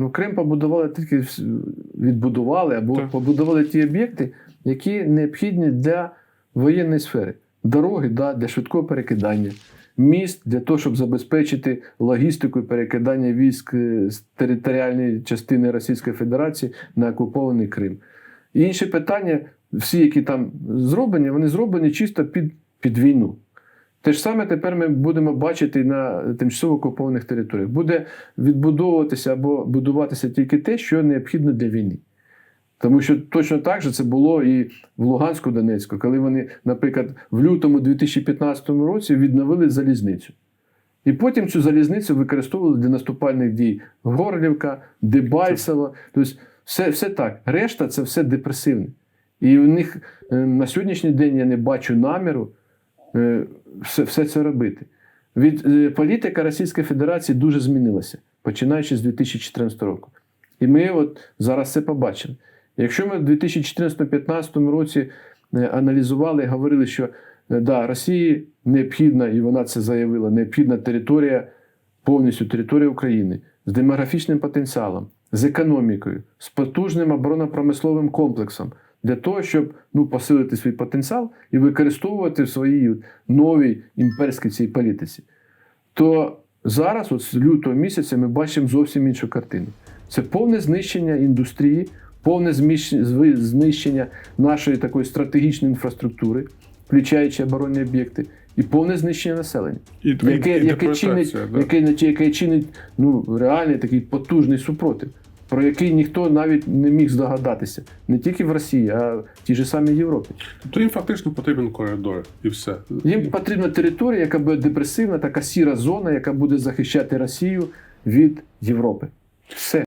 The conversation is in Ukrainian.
Ну, Крим побудували тільки відбудували або Так. побудували ті об'єкти, які необхідні для воєнної сфери. Дороги да, для швидкого перекидання, міст для того, щоб забезпечити логістику і перекидання військ е, з територіальної частини Російської Федерації на окупований Крим. Інші питання, всі, які там зроблені, вони зроблені чисто під, під війну. Те ж саме тепер ми будемо бачити на тимчасово окупованих територіях. Буде відбудовуватися або будуватися тільки те, що необхідно для війни. Тому що точно так же це було і в Луганську, Донецьку, коли вони, наприклад, в лютому 2015 році відновили залізницю. І потім цю залізницю використовували для наступальних дій Горлівка, Дебальцево. Тобто все, все так. Решта це все депресивне. І в них е, на сьогоднішній день я не бачу наміру все, все це робити. Від е, політика Російської Федерації дуже змінилася, починаючи з 2014 року. І ми от зараз це побачили. Якщо ми в 2014-2015 році е, аналізували і говорили, що е, да, Росії необхідна, і вона це заявила, необхідна територія, повністю територія України з демографічним потенціалом, з економікою, з потужним оборонно-промисловим комплексом для того, щоб ну, посилити свій потенціал і використовувати в своїй новій імперській цій політиці. То зараз, от з лютого місяця, ми бачимо зовсім іншу картину. Це повне знищення індустрії, повне знищення нашої такої стратегічної інфраструктури, включаючи оборонні об'єкти, і повне знищення населення, І, яке, і, яке чинить, да. яке, яке чинить ну, реальний такий потужний супротив, про який ніхто навіть не міг здогадатися. Не тільки в Росії, а в тій же самій Європі. Тобто їм фактично потрібен коридор і все. Їм потрібна територія, яка буде депресивна, така сіра зона, яка буде захищати Росію від Європи. Все.